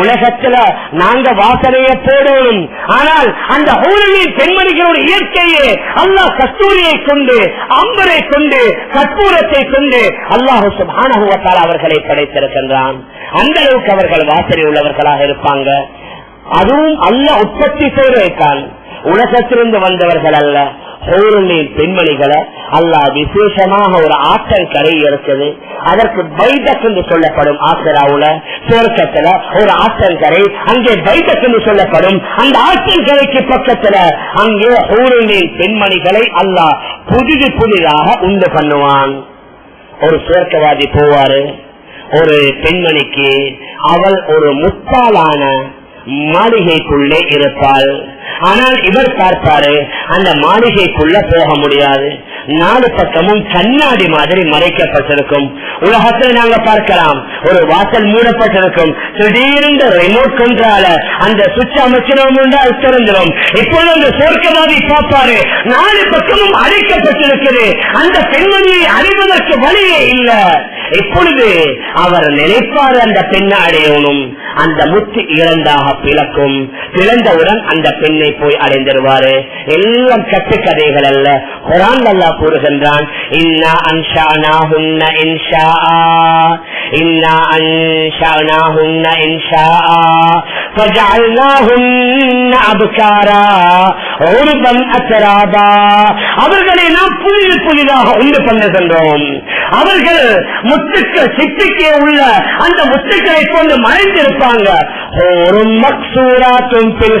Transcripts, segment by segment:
உலகத்துல நாங்க வாசனையை போடுவோம். ஆனால் அந்த ஹூரலின் பெண்மணிகளோட இயற்கையே. அல்லாஹ் கஸ்தூரியை கொண்டு அம்பரை கொண்டு கற்பூரத்தை கொண்டு அல்லாஹு சுபானகுவத்தால் அவர்களை படைத்திருக்கின்றான். அந்த அளவுக்கு அவர்கள் வாசனை உள்ளவர்களாக இருப்பாங்க. அதுவும் அல்ல உற்பத்தி செய்திருக்கான் உலகத்திலிருந்து வந்தவர்கள் அல்ல. ஹோரலின் பெண்மணிகளை அல்லாஹ் விசேஷமாக ஒரு ஆற்றங்கரை இருக்குது அதற்கு பைதக் என்று சொல்லப்படும் ஆசராவுல சுவர்க்கத்துல ஒரு ஆற்றங்கரை அங்கே பைதக் என்று சொல்லப்படும் அந்த ஆற்றங்கரைக்கு பக்கத்துல அங்கே ஹோரலின் பெண்மணிகளை அல்லாஹ் புதிது புதிதாக உண்டு பண்ணுவான். ஒரு சுவர்க்கவாதி போவாரு ஒரு பெண்மணிக்கு அவள் ஒரு முத்தாலான மாளிகைக்குள்ளே இருப்பாள். ஆனால் இவர் பார்ப்பாரு அந்த மாளிகைக்குள்ள போக முடியாது. நாலு பக்கமும் கண்ணாடி மாதிரி மறைக்கப்பட்டிருக்கும். உலகத்தில் நாங்க பார்க்கலாம். ஒரு வாசல் மூடப்பட்டிருக்கும். திடீர்னு ரிமோட் கொன்றால அந்த சுவிட்ச் அமைச்சிடும் என்றால் திறந்துடும். இப்பொழுது அந்த சொர்க்கவாதி பார்ப்பாரு நாலு பக்கமும் அழைக்கப்பட்டிருக்கிறது. அந்த பெண்மணியை அறிவதற்கு வழியே இல்ல. இப்பொழுது அவர் நினைப்பார் அந்த பெண்ணை அடையணும் அந்த முத்து இழந்தாக பிளக்கும். பிளந்தவுடன் அந்த பெண் என்னை போய் அடைந்திருவாரு எல்லாம் கட்டுக்கதைகள் அல்ல குரான் அல்லா கூறுகின்றான். இன்னா அன்ஷானா ஹுன்ன இன்ஷா. இன்னா அவர்களை நாம் புதிது புதிதாக உண்டு பண்ணுகின்றோம். அவர்கள் முத்துக்கள் சித்திக்கே உள்ள அந்த முத்துக்களை கொண்டு மறைந்திருப்பாங்க. ஒரு மக்சூரா தும்பில்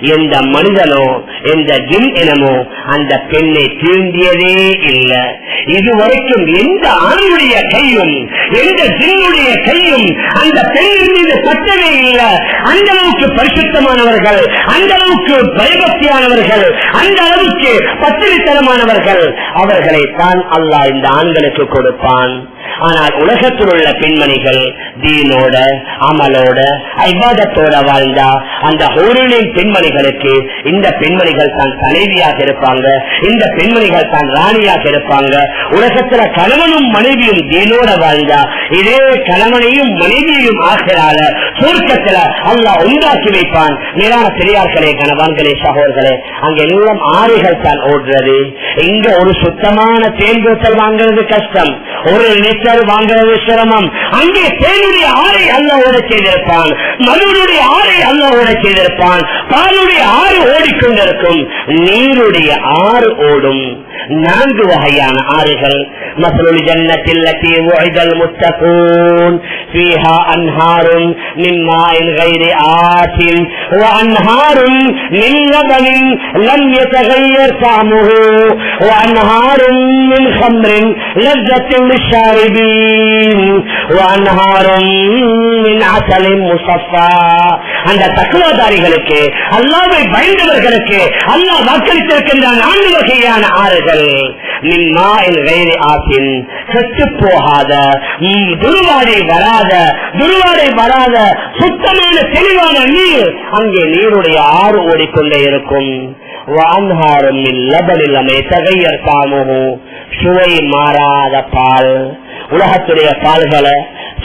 எந்த மனிதனோ எந்த ஜின் இனமோ அந்த பெண்ணை தீண்டியதே இல்ல. இதுவரைக்கும் எந்த ஆணுடைய கையும் எந்த ஜின்னுடைய கையும் அந்த பெண்ணின் மீது பட்டவே இல்ல. அந்த அளவுக்கு பரிசுத்தமானவர்கள் அந்த அளவுக்கு பயபக்தியானவர்கள் அந்த அளவுக்கு பத்திரித்தனமானவர்கள் அவர்களை தான் அல்லாஹ் இந்த ஆண்களுக்கு கொடுப்பான். ஆனால் உலகத்தில் உள்ள பெண்மணிகள் தீனோட அமலோட ஐவாதத்தோட வாழ்ந்தா அந்த ஊரிலின் பெண்மணிகளுக்கு இந்த பெண்மணிகள் தான் தலைவியாக இருப்பாங்க இந்த பெண்மணிகள் தான் ராணியாக இருப்பாங்க. உலகத்துல கணவனும் மனைவியும் தீனோட வாழ்ந்தா இதே கணவனையும் மனைவியையும் ஆகிறால சுருக்கத்துல அல்லா உண்டாக்கி வைப்பான். மேலான பெரியார்களே கணவான்களே சகோதரர்களே அங்க எல்லாம் ஆறுகள் தான் ஓடுறது. இங்க ஒரு சுத்தமான தேன் வாங்குறது கஷ்டம். ஒரு லிட்டர் வாங்குறது சிரமம் அங்கே தேனுடைய ஆறை அல்லாவோட செய்திருப்பான் மதுனுடைய ஆறை அல்லாவோட செய்திருப்பான் பாலுடைய ஆறு ஓடிக்கொண்டிருக்கும் நீருடைய ஆறு ஓடும் நான்கு வகையான ஆறுகள் மசலுல் ஜன்னத்தில் லத்தி وعد المتقون فيها أنهار من ماء غير آت وأنهار من لبن لم يتغير طعمه وأنهار من خمر لذة للشاربين அந்த தக்குவாதாரிகளுக்கு அல்லாவை பயந்தவர்களுக்கு அல்லாஹ் வாக்களித்திருக்கின்றான் நான்கு வகையான ஆறுகள். ஆசின் செத்து போகாத துருவாடை வராத துருவாடை வராத சுத்தமான தெளிவான நீர் அங்கே நீருடைய ஆறு ஓடிக்கொண்டே இருக்கும். வான்ஹாரம் இல்லபலில் அமைத்தகையர் தாமும் சுவை மாறாத பால். உலகத்துடைய பால்களை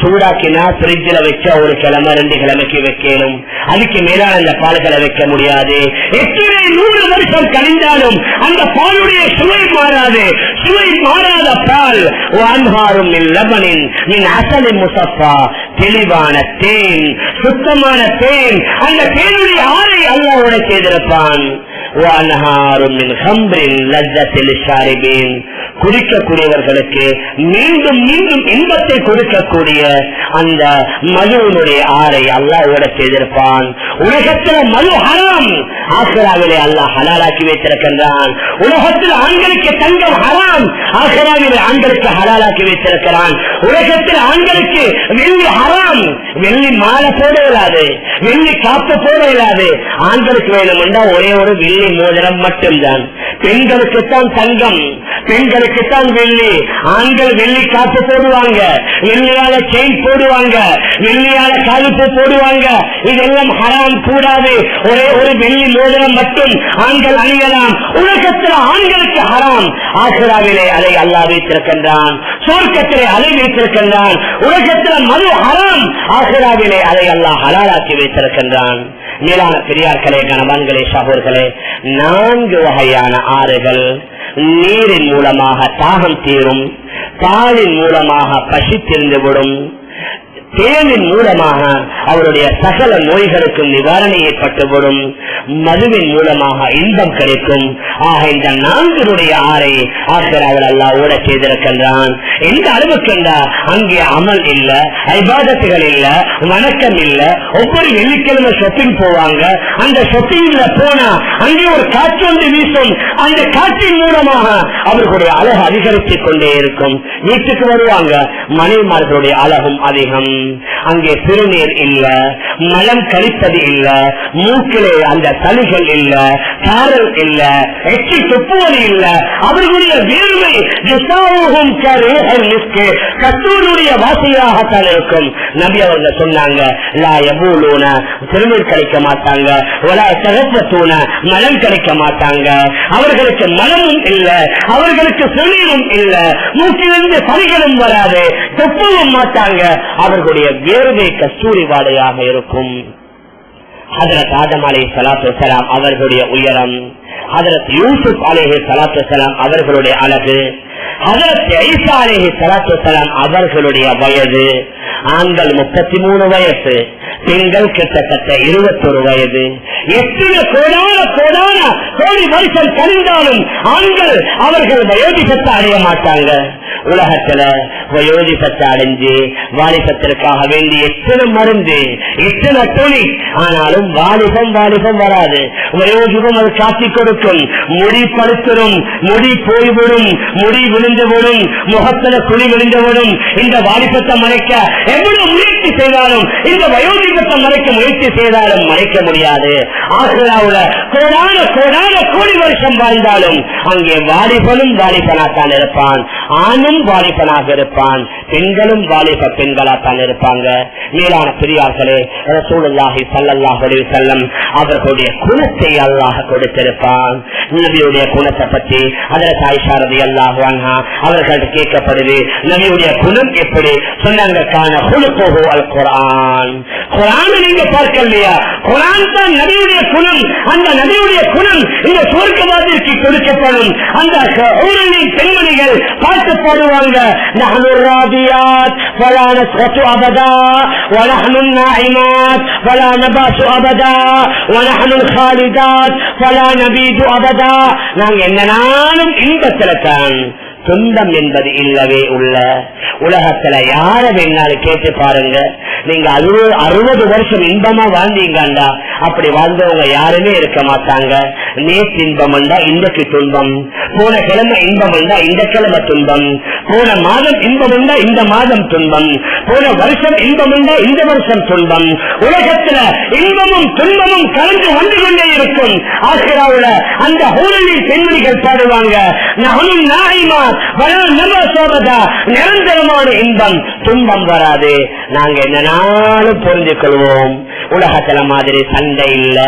சூடாக்கினா பிரிட்ஜில் வைக்க ஒரு கிழமை ரெண்டு கிழமைக்கு வைக்கணும். அதுக்கு மேலான அந்த பால்களை வைக்க முடியாது. எத்தனை நூறு வருஷம் கழிந்தாலும் அந்த பாலுடைய சுவை மாறாது. சுவை மாறாத பால். வான்மாறும் லெபனின் என் அசலி முசப்பா தெளிவான தேன் சுத்தமான தேன். அந்த தேனுடைய ஆறை அல்லாவோட செய்திருப்பான். வான்ஹாரும் ஹம்பின் லஜத்தில் ஷாரிபின். குடிக்கக்கூடியவர்களுக்கு மீண்டும் மீண்டும் இன்பத்தை கொடுக்கக்கூடிய அந்த மதுவனுடைய ஆறை அல்லாஹோட செய்திருப்பான். உலகத்தில் மது ஹராம். ஆசிராவிலே அல்லாஹ் ஹலாலாக்கி வைத்திருக்கின்றான். உலகத்தில் ஆண்களுக்கு தங்கம் ஹராம். ஆசிராவிலே ஆண்களுக்கு ஹலாலாக்கி வைத்திருக்கிறான். உலகத்தில் ஆண்களுக்கு வெள்ளி ஹராம். வெள்ளி மாலை போட இயலாது. வெள்ளி காப்பு போட இயலாது. ஆண்களுக்கு வேணுமெண்டா ஒரே ஒரு வெள்ளி வெள்ளி மோதிரம் மட்டும்தான். பெண்களுக்குத்தான் தங்கம் பெண்களுக்குத்தான் வெள்ளி. ஆண்கள் வெள்ளி காப்பு போடுவாங்க வெள்ளியால செயின் போடுவாங்க வெள்ளியால கழுப்பு போடுவாங்க. இதெல்லாம் ஹராம் கூடாது. ஒரே ஒரு வெள்ளி மோதிரம் மட்டும் ஆண்கள் அணியலாம். உலகத்தில் ஆண்களுக்கு ஹராம். ஆசிராவிலே அதை அல்லா வைத்திருக்கின்றான். சுவர்க்கத்திலே அதை வைத்திருக்கின்றான். உலகத்தில் மது ஹராம். ஆசிராவிலே அதை அல்லாஹ் ஹலாலாக்கி வைத்திருக்கின்றான். மேலான பெரியார்களே கணவான்களே சகோர்களே நான்கு வகையான ஆறுகள். நீரின் மூலமாக தாகம் தீரும் பாலின் மூலமாக பசி தீர்ந்துவிடும். தேனின் மூலமாக அவருடைய சகல நோய்களுக்கும் நிவாரணையை ஏற்பட்டுவிடும் மதுவின் மூலமாக இன்பம் கிடைக்கும். ஆக இந்த நான்கினுடைய ஆறை ஆசிராவில் அல்லா ஓட செய்திருக்கின்றான். எந்த அளவுக்கு அங்கே அமல் இல்ல ஐபாதத்துகள் இல்ல வணக்கம் இல்ல ஒவ்வொரு வெள்ளிக்கிழமை ஷொப்பிங் போவாங்க. அந்த ஷொப்பிங்ல போனா அங்கே ஒரு காற்று வந்து வீசும். அந்த காற்றின் மூலமாக அவர்களுடைய அழகு அதிகரித்துக் கொண்டே இருக்கும். வீட்டுக்கு வருவாங்க மனைவிமார்களுடைய அழகும் அதிகம். அங்கே சிறுநீர் இல்ல மலம் கழிப்பது இல்ல மூக்கிலே அந்த சளிகள் இல்ல சாரல் இல்ல எச்சி துப்புவது இல்ல அவர்களுடைய வேர்வை ஜிசாவுகும் கரேஹல்லிஸ்கு கத்தூருடைய வாசையாகத்தான் இருக்கும். நபி அவங்க சொன்னாங்க லா யபூலூன சிறுநீர் கிடைக்க மாட்டாங்க. ஒலா சகப்பத்தூன மலம் கிடைக்க மாட்டாங்க. அவர்களுக்கு மலமும் இல்லை அவர்களுக்கு சிறுநீரும் இல்லை. மூக்கிலிருந்து பணிகளும் வராது தொப்பவும் மாட்டாங்க. அவர்களுடைய வேர்வை கஸ்தூரி வாடையாக இருக்கும். ஹதரத் ஆதம் அலை சலாத்து வலாம் அவர்களுடைய உயரம். ஹதரத் யூசுப் அலேஹி சலாத்து வலாம் அவர்களுடைய அழகு. அவர்களுடைய வயது ஆண்கள் முப்பத்தி மூணு வயசு பெண்கள் கிட்டத்தட்ட இருபத்தொரு வயது. எத்தனை கோடான கோடான கோடி மனுஷன் கழிந்தாலும் ஆண்கள் அவர்கள் வயோதிகத்தை அடைய மாட்டாங்க. உலகத்துல வயோதிகத்தை அடைஞ்சு வாலிபத்திற்காக வேண்டி எத்தனை மருந்து எத்தனை துணி ஆனாலும் வாலிபம் வாலிபம் வராது. வயோதிபம் அது காட்டி கொடுக்கும். முடி படுத்தரும் முடி போய்விடும் முடி விழுந்துவிடும் முகத்துல துணி விழுந்துவிடும் இந்த வாலிபத்தை மறைக்க எவ்வளவு முயற்சி செய்தாலும் இந்த வயோதிபத்தை மறைக்க முயற்சி செய்தாலும் மறைக்க முடியாது. ஆசிராவுல கோடான கோடான கோடி வருஷம் வாழ்ந்தாலும் அங்கே வாலிபனும் வாலிபனாத்தான் இருப்பான். ஆணும் வாலிபனாக இருப்பான். பெண்களும் வாலிப பெண்களாத்தான் இருப்பாங்க. மேலான பெரியார்களே ரசூலுல்லாஹி ஸல்லல்லாஹு செல்லம் அவர்களுடைய குணத்தை அல்லாஹ் கொடுத்திருப்பான். நபியுடைய குணத்தை பற்றி அதற்கு அல்லாஹ் ரலியல்லாஹு அன்ஹா அவர்கள் கேட்கப்படுது நபியுடைய குணம் எப்படி சொன்னாங்க கான குலுக்குஹு அல் குர்ஆன் குர்ஆன் நீங்க பார்க்கலையா குர்ஆன் தான் நபியுடைய குணம் அந்த நபியுடைய குணம் இந்த சுவர்க்கவாதிற்கு கொடுக்கப்படும் அந்த ஊரின் பெண்மணிகள் பாட்டு பாடுவாங்க نحن الرابيات ولا نسخط أبدا ونحن الناعمات ولا نبات أبدا ونحن الخالدات ولا نبيد أبدا நாங்க என்ன நாளும் இன்பத்தில் தான் துன்பம் என்பது இல்லவே உள்ள. உலகத்துல யார வேணாலும் கேட்டு பாருங்க. நீங்க அறுபது அறுபது வருஷம் இன்பமா வாழ்ந்தீங்கண்டா அப்படி வாழ்ந்தவங்க யாருமே இருக்க மாட்டாங்க. நேற்று இன்பம் உண்டா இன்றைக்கு துன்பம். போன கிழமை இன்பம் உண்டா இந்த கிழமை துன்பம். போன மாதம் இன்பம் உண்டா இந்த மாதம் துன்பம். போன வருஷம் இன்பம் உண்டா இந்த வருஷம் துன்பம். உலகத்துல இன்பமும் துன்பமும் கலந்து வந்து கொண்டே இருக்கும். ஆசிராவுல அந்த ஹோலில் பெண்மணிகள் பாடுவாங்க. நானும் நாயிமா நிரந்தரமான இன்பம் துன்பம் வராது. நாங்க என்ன புரிஞ்சு கொள்வோம் உலகத்துல மாதிரி சண்டை இல்ல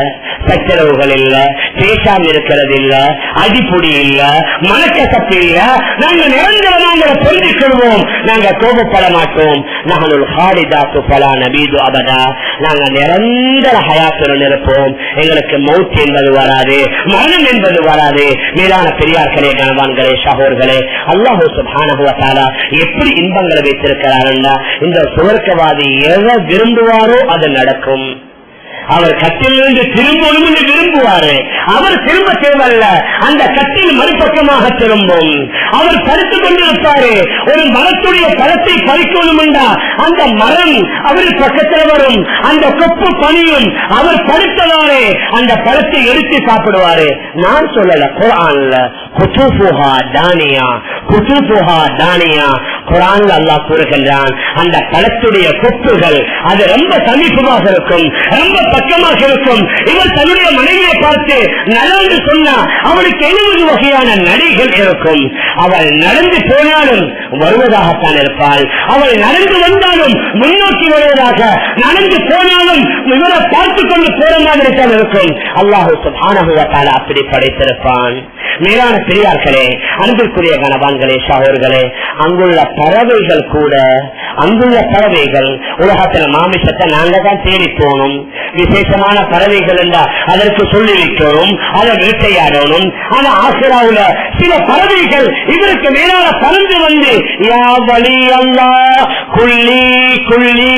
சச்சரவுகள் இல்ல பேசாம இருக்கிறது இல்ல அடிப்பொடி இல்ல மனக்கசப்பு இல்ல. நாங்க நிரந்தரமாக புரிஞ்சு கொள்வோம் நாங்க கோபப்பட மாட்டோம். நாங்கள் ஹாரிதாத்து பலா நபீது அபதா. நாங்க நிரந்தர ஹயாத்துடன் இருப்போம். எங்களுக்கு மௌத் என்பது வராது மரணம் என்பது வராது. மேலான பெரியார்களே கனவான்களே சகோர்களே அல்லாஹூ சுபானுவத்தாலா எப்படி இன்பங்களை வைத்திருக்கிறாருன்னா இந்த சுவர்க்கவாதி எதை விரும்புவாரோ அது நடக்கும். அவர் கட்டிலிருந்து திரும்பணும் என்று விரும்புவாரு. அவர் திரும்ப தேவல்ல அந்த கட்டில் மறுபக்கமாக திரும்பும். அவர் படுத்துக் கொண்டிருப்பாரு. ஒரு மரத்துடைய பழத்தை பறிக்கணும் என்றா அந்த மரம் அவர் பக்கத்தில் வரும். அந்த கொப்பு பணியும் அவர் படுத்தவாறு அந்த பழத்தை எடுத்து சாப்பிடுவாரு. நான் சொல்லல குரான்ல குத்துபுஹா தானியா. குத்துபுஹா தானியா. குரான் அல்லாஹ் கூறுகின்றான் அந்த பழத்துடைய கொப்புகள் அது ரொம்ப சமீபமாக இருக்கும். ரொம்ப பக்கமாக இருக்கும். இவர் தன்னுடைய மனைவியை பார்த்து நடந்து சொன்னா அவளுக்கு எழுபது வகையான நடைகள் இருக்கும். அவள் நடந்து போனாலும் வருவதாகத்தான் இருப்பாள். அவள் நடந்து வந்தாலும் முன்னோக்கி வருவதாக நடந்து போனாலும் இவரை பார்த்துக் கொண்டு போற மாதிரி தான் இருக்கும். அல்லாஹு சுபானகுவத்தால அப்படி படைத்திருப்பான். மேலான பெரியார்களே அன்பிற்குரிய கணவான்களே சகோர்களே அங்குள்ள பறவைகள் கூட அங்குள்ள பறவைகள் உலகத்துல மாமிசத்தை நாங்க தான் தேடி போகணும். விசேஷமான பறவைகள் என்றா அதற்கு சொல்லி வைக்கணும் அதை வேட்டையாடணும். ஆனா ஆசிராவுல சில பறவைகள் இவருக்கு மேலான பறந்து வந்து யா வழி அல்லா குள்ளி குள்ளி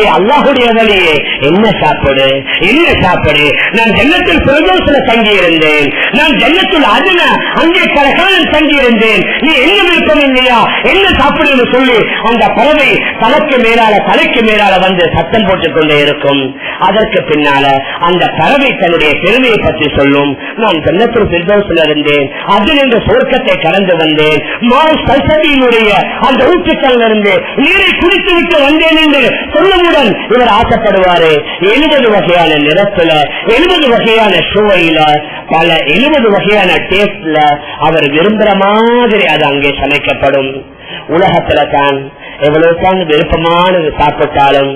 ஏ அல்லாஹுடைய வழியே என்ன சாப்பிடு? என்ன சாப்பிடு? நான் ஜன்னத்தில் பிரதோஷத்துல தங்கி இருந்தேன் நான் ஜன்னத்தில் அதுன அங்கே பல காலம் தங்கியிருந்தேன் நீ என்ன விருப்பம் இல்லையா? என்ன சாப்பிடுன்னு சொல்லி. அந்த பறவை தலைக்கு மேலால தலைக்கு மேலால வந்து சத்தம் போட்டுக் கொண்டே இருக்கும். அதற்கு பின்னால அந்த பறவை தன்னுடைய பெருமையை பற்றி சொல்லும். நான் ஜன்னத்தில் பிரதோஷத்தில் இருந்தேன். அதில் இந்த சுருக்கத்தை கடந்து வந்தேன். மாவு சல்சபியினுடைய அந்த ஊற்றுக்கள் இருந்து நீரை குடித்து விட்டு வந்தேன் என்று சொல்லுமுடன் இவர் ஆசைப்படுவாரு. எழுபது வகையான நிறத்துல எழுபது வகையான சுவையில பல எழுபது வகையான டேஸ்ட்ல அவர் விரும்புற மாதிரி அது அங்கே சமைக்கப்படும். உலகத்துல தான் எவ்வளவு தான் விருப்பமானது சாப்பிட்டாலும்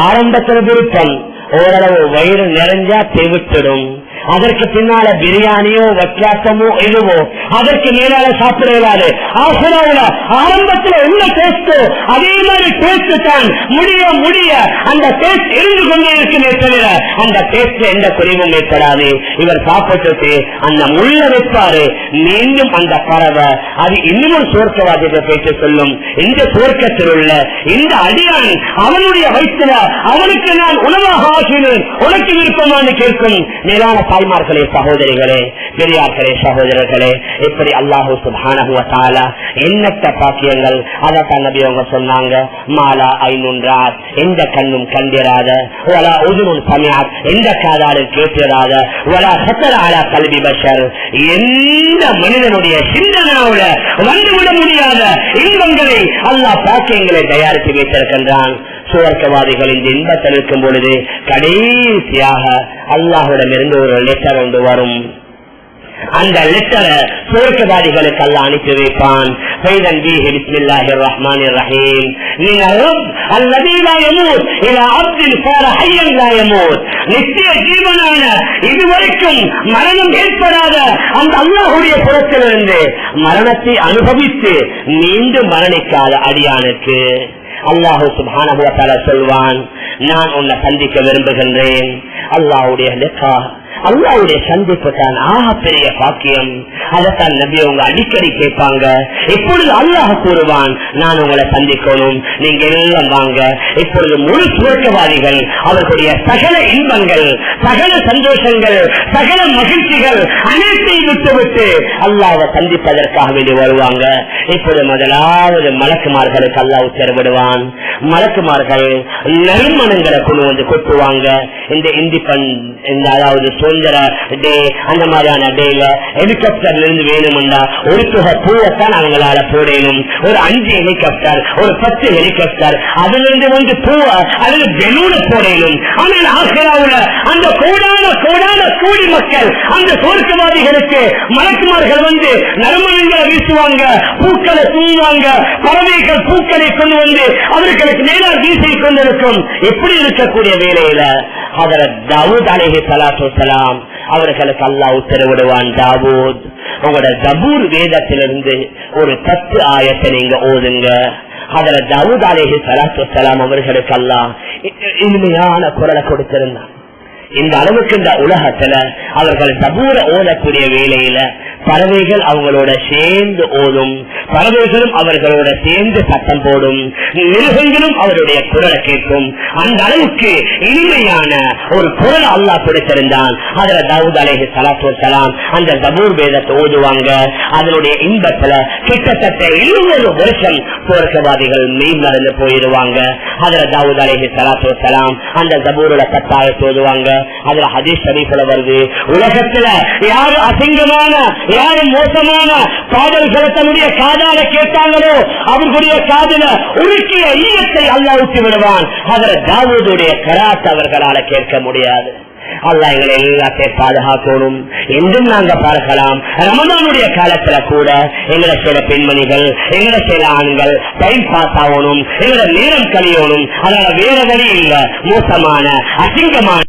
ஆரம்பத்துல விருப்பம் ஓரளவு வயிறு நிறைஞ்சா தெவிட்டிடும் அதற்கு பின்னால பிரியாணியோ வித்தியாசமோ எதுவோ அதற்கு மேலால சாப்பிட இயலாது. ஆசிராவில ஆரம்பத்துல என்ன டேஸ்டோ அதே மாதிரி டேஸ்ட் தான் முடிய முடிய அந்த டேஸ்ட் இருந்து கொண்டே இருக்குமே தவிர அந்த டேஸ்ட்ல எந்த குறைவும் ஏற்படாது. இவர் சாப்பிட்டுட்டு அந்த முள்ள வைப்பாரு. மீண்டும் அந்த பறவை அது இன்னும் சுவர்க்கவாதியத்தை பேச்சு சொல்லும். இந்த சுவர்க்கத்தில் உள்ள இந்த அடியான் அவனுடைய வயிற்றுல அவனுக்கு நான் உணவாக ஆகினேன் உனக்கு விருப்பமானு கேட்கும் மேலான தாய்மார்களே சகோதரிகளே பெரியார்களே சகோதரர்களே இப்படி அல்லாஹூ சுபான எண்ணற்ற பாக்கியங்கள் அதான் நபி அவங்க சொன்னாங்க. மாலா ஐநூன்றார் எந்த கண்ணும் கண்டிராத ஒலா உதுமுன் சமையார் எந்த காதாலும் கேட்டிராத ஒலா சத்தராலா கல்வி பஷர். எந்த மனிதனுடைய சிந்தனாவோட வந்துவிட முடியாத இன்பங்களை அல்லாஹ் பாக்கியங்களை தயாரித்து வைத்திருக்கின்றான். சுவர்க்கவாதிகள் இந்த இன்பத்தில் இருக்கும் பொழுது கடைசியாக அல்லாஹுடம் இருந்து ஒரு லெட்டர் ஒன்று வரும். அந்த லெட்டரை சுவர்க்கவாதிகளுக்கு அல்ல அனுப்பி வைப்பான். நித்திய ஜீவனான இதுவரைக்கும் மரணம் ஏற்படாத அந்த அல்லாஹுடைய புறத்திலிருந்து மரணத்தை அனுபவித்து மீண்டும் மரணிக்காத அடியானுக்கு. அல்லாஹு சுபான சொல்வான் நான் உன்னை சந்திக்க விரும்புகின்றேன். அல்லாவுடைய லெக்கா அல்லாவுடைய சந்திப்பு தான் ஆகப்பெரிய பெரிய பாக்கியம். அதைத்தான் நபி அவங்க அடிக்கடி கேட்பாங்க. இப்பொழுது அல்லாஹ் கூறுவான் நான் உங்களை சந்திக்கணும். நீங்க எல்லாம் வாங்க. இப்பொழுது முழு சுவர்க்கவாதிகள் அவர்களுடைய சகல இன்பங்கள் சகல சந்தோஷங்கள் சகல மகிழ்ச்சிகள் அனைத்தையும் விட்டுவிட்டு அல்லாவை சந்திப்பதற்காக வேண்டி வருவாங்க. இப்பொழுது முதலாவது மலக்குமார்களுக்கு அல்லாஹ் உத்தரவிடுவான். மலக்குமார்கள் நறுமணங்களை கொண்டு வந்து கொட்டுவாங்க. இந்த இண்டிபெண்ட் இந்த அதாவது சுதந்திர டே அந்த மாதிரியான டேல ஹெலிகாப்டர்ல இருந்து வேணும்னா ஒரு தொகை பூவைத்தான் அவங்களால போடணும் ஒரு அஞ்சு ஹெலிகாப்டர் ஒரு பத்து ஹெலிகாப்டர் அதுல இருந்து வந்து பூவை அல்லது பெலூன போடணும் ஆனால் ஆசிராவுல அந்த கோடான கோடான கூடி மக்கள் அந்த சோர்க்கவாதிகளுக்கு மலக்குமார்கள் வந்து நறுமணங்களை வீசுவாங்க பூக்களை தூங்குவாங்க பறவைகள் பூக்களை கொண்டு வந்து அவர்களுக்கு மேலால் வீசி கொண்டிருக்கும். எப்படி இருக்கக்கூடிய வேலையில அதர தாவூத் அலேஹி சலாத்து வலாம் அவர்களுக்கு அல்லா உத்தரவிடுவான் தாவூத். உங்களோட ஜபூர் வேதத்திலிருந்து ஒரு பத்து ஆயத்தை நீங்க ஓதுங்க. அதுல தாவூத் அலேஹி சலாத்து அவர்களுக்கு அல்லா இனிமையான குரலை கொடுத்திருந்தான். இந்த அளவுக்கு இந்த உலகத்துல அவர்கள் சபூர ஓதக்கூடிய வேலையில பறவைகள் அவங்களோட சேர்ந்து ஓதும் பறவைகளும் அவர்களோட சேர்ந்து சத்தம் போடும் மிருகங்களும் அவருடைய குரலை கேட்கும். அந்த அளவுக்கு இனிமையான ஒரு குரல் அல்லா கொடுத்திருந்தான். அதுல தவுத் அலேஹி சலாத்து சலாம் அந்த ஜபூர் வேதத்தை ஓதுவாங்க. அதனுடைய இன்பத்துல கிட்டத்தட்ட இருநூறு வருஷம் போர்க்கவாதிகள் மெய் மறந்து போயிடுவாங்க அதுல தவுத் அலேஹி சலாத்து சலாம் அந்த ஜபூரோட கட்டாயத்தை ஓதுவாங்க. அதுல ஹதீஸ் ஷரீஃப்ல வருது. உலகத்துல யாரு அசிங்கமான யாரு மோசமான பாடல் செலுத்தனுடைய காதால கேட்டாங்களோ அவர்களுடைய காதல உருக்கிய ஈயத்தை அல்லா ஊற்றி விடுவான். அதுல தாவூதுடைய கராத் அவர்களால கேட்க முடியாது. அல்லா எங்களை எல்லாத்தையும் பாதுகாக்கணும். என்றும் நாங்க பார்க்கலாம். ரமதானுடைய காலத்துல கூட எங்களை சில பெண்மணிகள் எங்களை சில ஆண்கள் டைம் பாஸ் ஆகணும் எங்களை நேரம் கழியணும். அதனால வேற வழி இல்ல. மோசமான அசிங்கமான